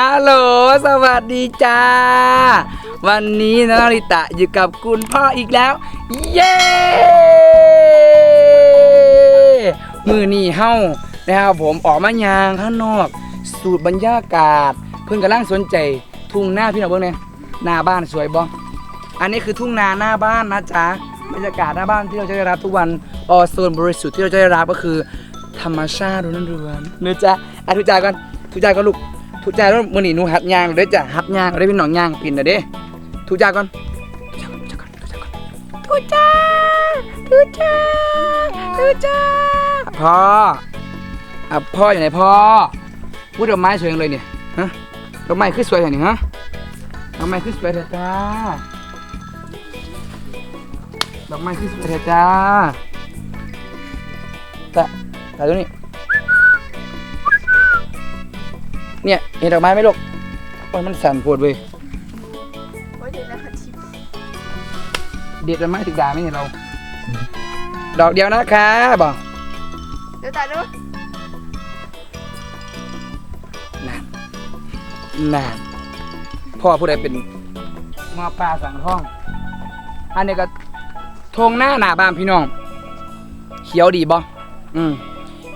ฮัลโหล สวัสดีจ้า วันนี้น้องนาริตะอยู่กับคุณพ่ออีกแล้ว เย้ มือนี่เฮ้านะครับผมออกมายางข้างนอก สูตรบรรยากาศ เพิ่งกำลังสนใจ ทุ่งหน้าพี่น้องเบิ่งเนี่ยหน้าบ้านสวยบ่อันนี้คือทุ่งนาหน้าบ้านนะจ๊ะบรรยากาศหน้าบ้านที่เราจะได้รับทุกวันออโซนบริสุทธิ์ที่เราจะได้รับก็คือ ธรรมชาติล้วนๆเนื้อจ้ะอะทุกจ่ายก่อนทุกจ่ายก่อนลูก ทุกจ่าแล้วมือหนีหนูหัดยางเด้อจ้ะหัดยางได้เป็นหนองยางปินนะเด้ทุกจ่าก่อนทุกจ่าทุกจ่าก่อนทุกจ่ายทุกจ่าพ่ออะพ่ออยู่ไหนพ่อพูดดอกไม้สวยจังเลยเนี่ยฮะดอกไม้คือสวยอย่างนี้ฮะดอกไม้คือสวยเถอะจ้าดอกไม้ที่สวยเถอะจ้าแต่แต่ตัวนี้ เนี่ยเห็นดอกไม้ไหมลูกโอ้ยมันสั่นปวดเว้ยโอ้ยเดี๋ยวนะคะชิมเด็ดดอกไม้ถึกด่าไม่เห็นเรา ดอกเดียวนะคะบอกเดี๋ยวตาดูนานนานพ่อผู้ใดเป็นงอปลาสังท่อง อันนี้ก็ทงหน้าหน้าบ้านพี่น้อง เขียวดีบ่อืม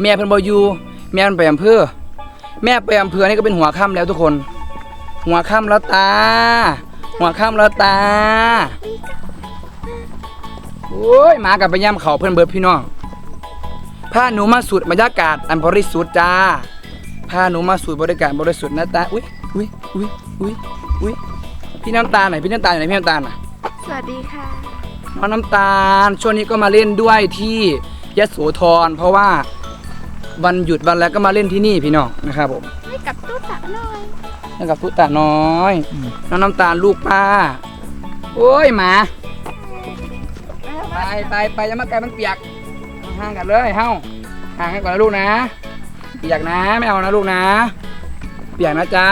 แม่เพิ่นบ่อยู่แม่เพิ่นไปอำเภอ แม่ไปอำเภอนี่ก็เป็นหัวค่ำแล้วทุกคน หัวค่ำแล้วตา หัวค่ำแล้วตาโอ้ยหมากับไปย่ำเขาเพิ่นเบิดพี่น้องพาหนูมาสูดบรรยากาศอันบริสุทธิ์จ้าพาหนูมาสูดบรรยากาศบริสุทธิ์นะตาอุ้ยอุ้ยอุ้ยอุ้ยอุ้ยพี่น้ำตาลไหนพี่น้ำตาลไหนพี่น้ำตาลน่ะสวัสดีค่ะน้องน้ำตาลช่วงนี้ก็มาเล่นด้วยที่ยโสธรเพราะว่า วันหยุดวันแล้วก็มาเล่นที่นี่พี่น้องนะครับผมให้กับตู้ตาหน่อยแล้วกับทุตาน้อยน้องน้ำตาลลูกป้า โอ้ยหมาไปไปไปอยังมาไกลมันเปียกห่างกันเลยเฮ้าห่างกันก่อนนะลูกนะเปียกนะไม่เอานะลูกนะ เปียกนะจ๊ะ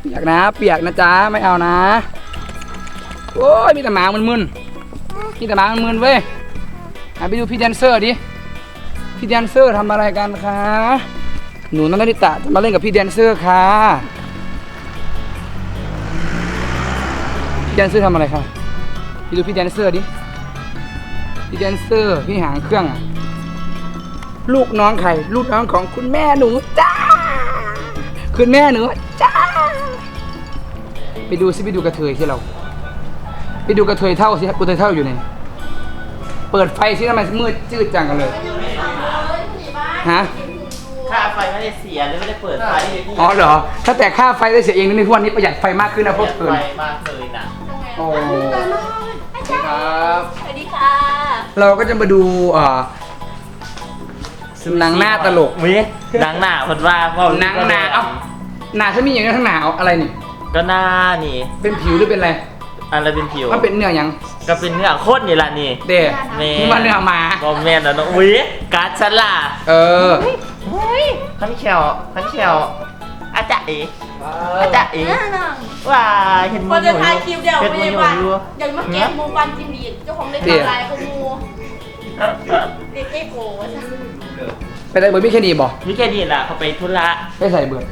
เปียกนะ เปียกนะจ๊ะไม่เอานะโอ้ยมีแต่หมามึนๆพี่แต่มาเมือนเว้ยอะไปดูพี่แดนเซอร์ดิ พี่แดนเซอร์ทำอะไรกันคะ หนูนันทิตะจะมาเล่นกับพี่แดนเซอร์ค่ะพี่แดนเซอร์ทำอะไรคะไปดูพี่แดนเซอร์ดิ พี่แดนเซอร์พี่หางเครื่องอะลูกน้องใครลูกน้องของคุณแม่หนูจ้า คุณแม่หนูจ้า ไปดูสิไปดูกระเทยที่เรา ไปดูกระเทยเท่าสิกระเทยเท่าอยู่ไหน เปิดไฟสิทำไมมืดจืดจังกันเลย ฮะค่าไฟไม่ได้เสียหรือไม่ได้เปิดไฟให้พี่อ๋อเหรอ ถ้าแต่ค่าไฟได้เสียเองนี่ทุกวันนี้ประหยัดไฟมากขึ้นนะพวกเปิเกิดนไฟมากเลยนะโอ้ครับสวัสดีค่ะ เราก็จะมาดูอ่าหนังหน้าตลกมิหนังหนาคนว่าเพราะหนังหนาเอ้าหนาฉันมีอย่างนี้ทั้งหนาเอาอะไรนี่ ก็หน้านี่ เป็นผิวหรือเป็นอะไร อะไรเป็นผิวมันเป็นเนื้อหยังก็เป็นเนื้อโคตรนี่ละนี่เด้แม่นี่ว่าเนื้อหมาบอมแมนแล้วเนอะอุ้ยการ์ดฉลาดเออทั้งเขียวทั้งเขียวอาจารย์เอ๋อาจารย์เอ๋น่าหนังว้าเห็นพอจะถ่ายคลิปเดียวเห็นไม่มืได้อว่าอยู่อยากมาเก็บมูฟันจิมบีดเจ้าของเล่นเดี๋ยวทำลายของมูเด็กเอ็กโก้วะจ้ะไปได้เบอร์พี่แค่นี้บอกมิแค่นี้แหละเขาไปธุระไปใส่เบอร์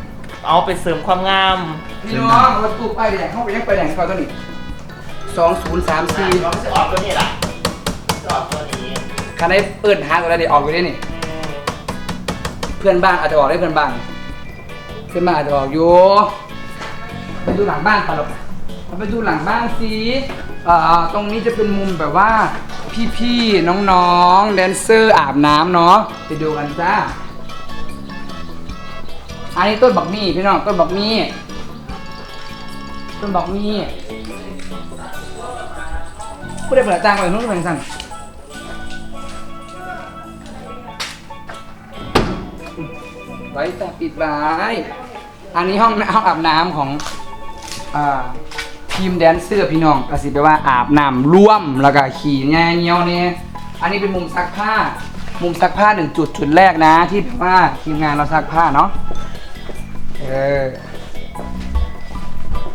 เอาไปเสริมความงาม พี่น้องรถตู้ป้ายแดงเข้าไปยังไปแดงเขาตัวนี้ สองศูนย์สามสี่เราจะออกตัวนี้ล่ะจะออกตัวนี้คันได้เปิดหาตัวใดเดี๋ยวออกไปได้นี่อืมเพื่อนบ้านอาจจะออกได้เพื่อนบ้านเพื่อนบ้านอาจจะออกอยู่ไปดูหลังบ้านปะลูกเราไปดูหลังบ้านสิเอ่อตรงนี้จะเป็นมุมแบบว่าพี่ๆน้องๆแดนเซอร์อาบน้ำเนาะไปดูกันจ้าอันนี้ต้นบักมี่พี่น้องต้นบักมี่ต้นบักมี่ ผู้ได้เปิดจ้างไปนู้นเป็นสั่นไว้แต่ปิดไว้อันนี้ห้องห้องอาบน้ำของอ่าทีมแดนเซอร์พี่น้องก็สิแปลว่าอาบน้ำร่วมแล้วก็ขี่แง่เงี้ยวเนี่ยอันนี้เป็นมุมซักผ้า มุมซักผ้าหนึ่งจุดจุดแรกนะ ที่แบบว่าทีมงานเราซักผ้าเนาะเออ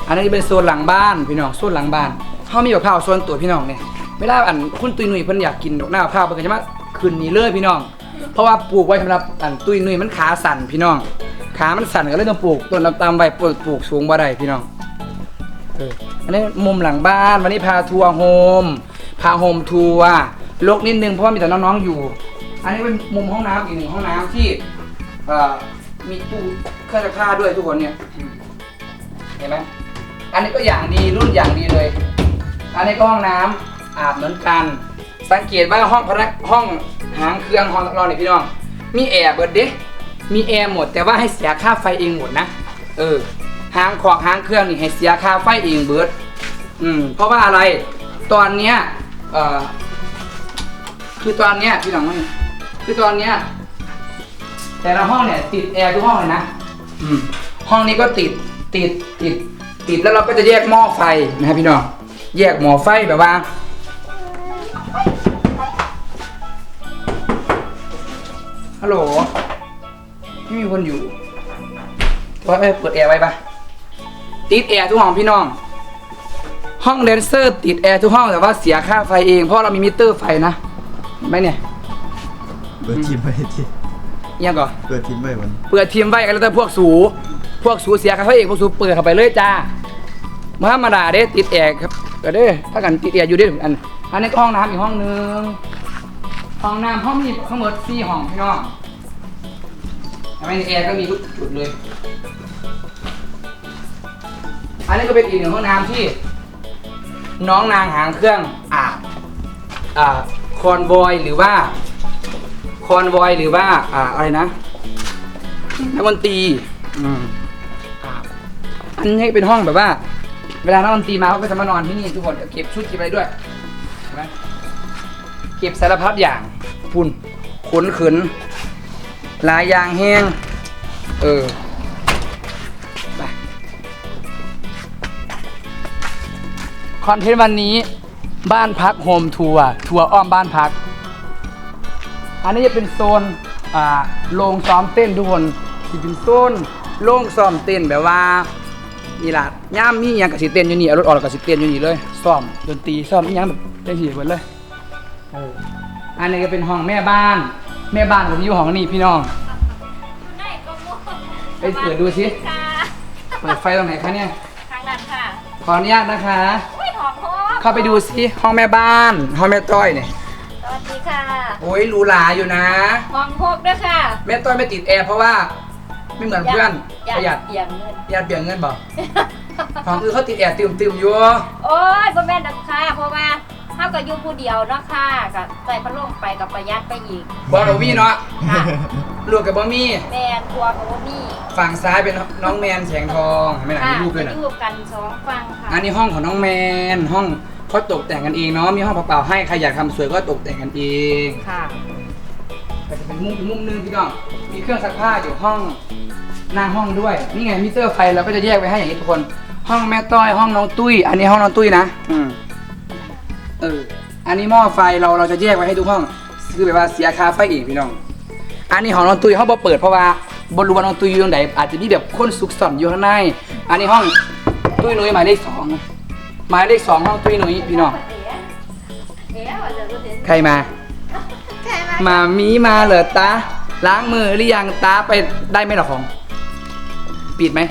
อันนี้เป็นโซนหลังบ้านพี่น้องโซนหลังบ้าน เขามีแบบข้าวโซนตัวพี่น้องเนี่ยเวลาอันคุณตุยหนุ่ยเพิ่นอยากกินดอกหน้าข้าวเพิ่นก็จะมาคืนนี้เลยพี่น้อง เพราะว่าปลูกไว้สำหรับอันตุยหนุ่ยมันขาสั่นพี่น้อง ขามันสั่นก็เลยต้องปลูกต้นตำๆไว้ปลูกปลูกสูงบ่ได้พี่น้องเอออันนี้มุมหลังบ้านวันนี้พาทัวร์โฮมพาโฮมทัวร์ลกนิดนึงเพราะว่ามีแต่น้องๆอยู่ อันนี้เป็นมุมห้องน้ำอีกหนึ่งห้องน้ำที่เอ่อมีตู้เครื่องซักผ้าด้วยทุกคนเนี่ยเห็นไหมอันนี้ก็อย่างดีรุ่นอย่างดีเลย อันนี้ก็ห้องน้ำอาบเหมือนกัน สังเกตว่าห้องพนักห้องหางเครื่องห้องเราเนี่ยพี่น้อง มีแอร์เบิดเด้มีแอร์หมดแต่ว่าให้เสียค่าไฟเองหมดนะ เออหางขอกหางเครื่องนี่ให้เสียค่าไฟเองเบิด อืมเพราะว่าอะไรตอนเนี้ยเอ่อคือตอนเนี้ยพี่น้องว่าคือตอนเนี้ย แต่ละห้องเนี่ยติดแอร์ทุกห้องเลยนะ อืมห้องนี้ก็ติดติดติด ติดแล้วเราก็จะแยกหม้อไฟนะครับพี่น้อง แยกหม้อไฟแบบว่า ฮัลโหล ไม่มีคนอยู่ว่าเอ้ยเปิดแอร์ไว้ปะติดแอร์ทุกห้องพี่น้อง ห้องแดนเซอร์ ติดแอร์ทุกห้องแต่ว่าเสียค่าไฟเองเพราะเรามีมิเตอร์ไฟนะเห็นไหมเนี่ยเปิดทีมไว้ทีเอียังก่อน เปิดทีมไว้วันเปิดทีมไว้กันแล้วแต่พวกสู พวกสูเสียค่าไฟเองพวกสูเปิดเข้าไปเลยจ้ามาธรรมดาเด้ติดแอร์ครับ ก็เด้ถ้ากันติดแอร์อยู่เด้อันอันนี้ห้องน้ำอีกห้องนึงห้องน้ำห้องมีทั้งหมดสี่ห้องพี่น้องทำไมในแอร์ก็มีทุกจุดเลย อันนี้ก็เป็นอีกหนึ่งห้องน้ำที่ น้องนางหางเครื่องอาบอ่าคอนบอยหรือว่าคอนวอยหรือว่าอ่าอะไรนะนักดนตรีอืมอันนี้เป็นห้องแบบว่า เวลานักดนตรีมาเขาก็จะมานอนที่นี่ทุกคนเก็บชุดเก็บอะไรด้วยเห็นไหมเก็บสารพัดอย่างพุ่นขนขืนลายยางแห้ง เออไปคอนเทนต์วันนี้บ้านพักโฮมทัวร์ทัวร์อ้อมบ้านพัก อันนี้จะเป็นโซนอ่าโรงซ้อมเต้นทุกคนที่เป็นโซนโรงซ้อมเต้นแบบว่า นี่ล่ะย่ามมีอหยังกับสิเต้นอยู่นี่เอารถออกแล้วกับสิเต้นอยู่นี่เลยซ้อมดนตรีซ้อมอหยังแบบได้สิหมดเลยเอออันนี้ก็เป็นห้องแม่บ้าน แม่บ้านผมอยู่ห้องนี้พี่น้อง ได้ก็มูไปเปิดดูสิ ค่ะเปิดไฟตรงไหนคะเนี่ยทางนั้นค่ะขออนุญาตนะคะ อุ้ยหอมหอมเข้าไปดูสิห้องแม่บ้าน ห้องแม่ต้อยเนี่ยสวัสดีค่ะโอ้ยหรูหราอยู่นะ หอมพกด้วยค่ะ แม่ต้อยไม่ติดแอร์เพราะว่า ไม่เหมือนเพื่อนอยาประหยัดเบี่ยงเงินญาติเบี่ยงเงินบอกของคือเขาติดแอร์ติมติมๆอยู่โอ้ยพ่อแม่นดักค่ะเพราะว่าเท่ากับอยู่ผู้เดียวเนาะค่ะกับใส่พัดลมไปกับประหยัดไปอีกบอลมีเนาะค่ะลูกกับบอมี่แมนทัวร์กับว่ามีฝั่งซ้ายเป็นน้องแมนแสงทองเห็นไหมล่ะค่ะมีรูปด้วยจะนะอยู่กันสองฝั่งค่ะอันนี้ห้องของน้องแมนห้องเขาตกแต่งกันเองเนาะมีห้องเปล่าๆให้ใครอยากทำสวยก็ตกแต่งกันเองค่ะแต่จะเป็นมุมอีกมุมหนึงพี่น้องมีเครื่องซักผ้าอยู่ห้อง หน้าห้องด้วย นี่ไงมิเตอร์ไฟเราก็จะแยกไว้ให้อย่างนี้ทุกคน ห้องแม่ต้อยห้องน้องตุ้ย อันนี้ห้องน้องตุ้ยนะอืมเอออันนี้หม้อไฟเราเราจะแยกไว้ให้ทุกห้องคือแบบว่าเสียค่าไฟเองพี่น้อง อันนี้ของน้องตุ้ยเขาบอเปิดเพราะว่าบนรูว่าน้องตุ้ยอยู่ตรงไหนอาจจะมีแบบคนสุกซ่อนอยู่ข้างใน อันนี้ห้องตุ้ยนุ้ยหมายเลขสองหมายเลขสองห้องตุ้ยนุ้ยพี่น้องเอ๊ะว่าจะรู้เห็นใครมาใช่ไหมมามีมาเหรอตาล้างมือหรือยังตาไปได้ไหมหรอของ ปิดไหม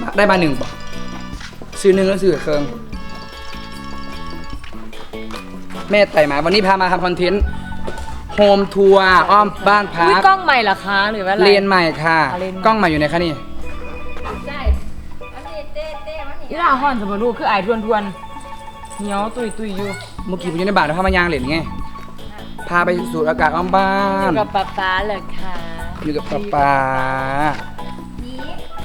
มาได้มาหนึ่งบอกซื้อหนึ่งแล้วซื้อกับเครื่องแม่ไต่หมา วันนี้พามาทำคอนเทนต์โฮมทัวร์อ้อมบ้านพัอุ้ยกกล้องใหม่เหรอคะหรือว่าอะไร เรียนใหม่ค่ะอะเรียนใหม่ กล้องใหม่อยู่ไหนคะนี่ ใช่อันนี้เต้เต้มันอีนี่หล่าห่อนสมบูรณ์คือไอายทวนทวนเหนียวตุยตุยอยู่เมื่อกี้ผมอยู่ในบ้านแล้วพามายางเหรียญไง พาไปสูดอากาศอ้อมบ้าอนยู่กับป๊าป๊าเหรอคะอยู่กับป๊าป๊านี้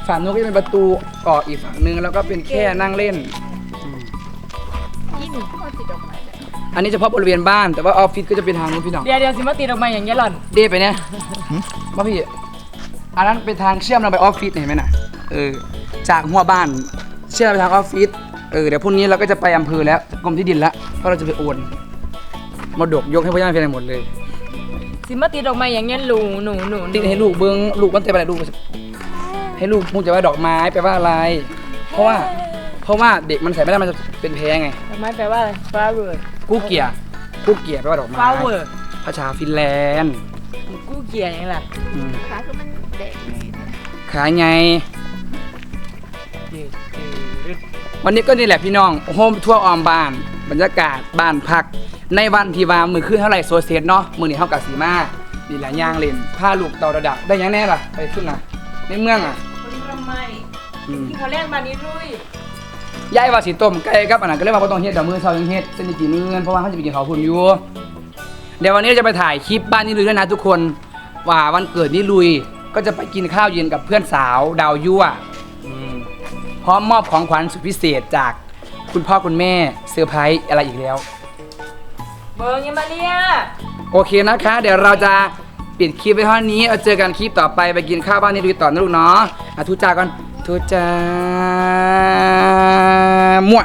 ฝั่งนู้นก็จะเป็นประตูออกอีกฝั่งนึงแล้วก็เป็นแค่นั่งเล่นอืมเขาติดดอกไม้เลยอันนี้เฉพาะบริเวณบ้านแต่ว่าออฟฟิศก็จะเป็นทางนู้นพี่น้องเดี๋ยวเดี๋ยวสิมาตีดออกมาอย่างเงี้ยหล่อนเด้ไปเนี่ยมาพี่อันนั้นเป็นทางเชื่อมเราไปออฟฟิศเห็นไหมน่ะเออจากหัวบ้านเชื่อมไปทางออฟฟิศเออเดี๋ยวพรุ่งนี้เราก็จะไปอำเภอแล้วกรมที่ดินแล้วเพราะเราจะไปโอนมรดกยกให้พ่อย่าเพียงหมดเลย สิมาตีดอกไม้อย่างเงี้ยหนูหนูหนูติดให้ลูกเบิ้งลูกมันเต็มไปไหนลูก ให้ลูกพูดจะว่าดอกไม้แปลว่าอะไร เพราะว่าเพราะว่าเด็กมันใส่ไม่ได้มันจะเป็นแพ้ไงดอกไม้แปลว่าอะไร flower กู้เกียร์กู้เกียร์แปลว่าดอกไม้ flower ภาษาฟินแลนด์กู้เกียร์อย่างไรล่ะอืมขาคือมันเด็กขาไง วันนี้ก็นี่แหละพี่น้องโฮมทั่วร์ออมบ้าน บรรยากาศบ้านพัก ในวันที่ว่ามือขึ้นเท่าไหร่โซเซตเนาะมือนี้เท่ากับสีมาดีหลายอย่างเล่นผ้าลูกเตาระดับได้หยังแน่ล่ะไปขึ้นนะในเมืองอะวันนี้ทำไมอืมที่เขาแรกมานี้ลุยยายว่าสิต้มไก่ครับอันนั้นก็เลยว่าบ่ต้องเฮ็ดเดี๋ยวมือเช้ายังเฮ็ดเส้นจีมือเงินเพราะว่าเขาจะไปกินข้าวพุ่นอยู่เดี๋ยววันนี้จะไปถ่ายคลิปบ้านนี่ลุยด้วยนะทุกคน ว่าวันเกิดนี่ลุยก็จะไปกินข้าวเย็นกับเพื่อนสาวดาวยั่วอืมพร้อมมอบของขวัญสุดพิเศษจากคุณพ่อคุณแม่เซอร์ไพรส์อะไรอีกแล้ว เบิร์ยังมาเรียโอเคนะคะ เดี๋ยวเราจะ ปิดคลิปไว้เท่านี้เอาเจอกันคลิปต่อไปไปกินข้าวบ้านนี่ลุยต่อนะลูกเนาะอะทุจาก่อนทุจามั่ว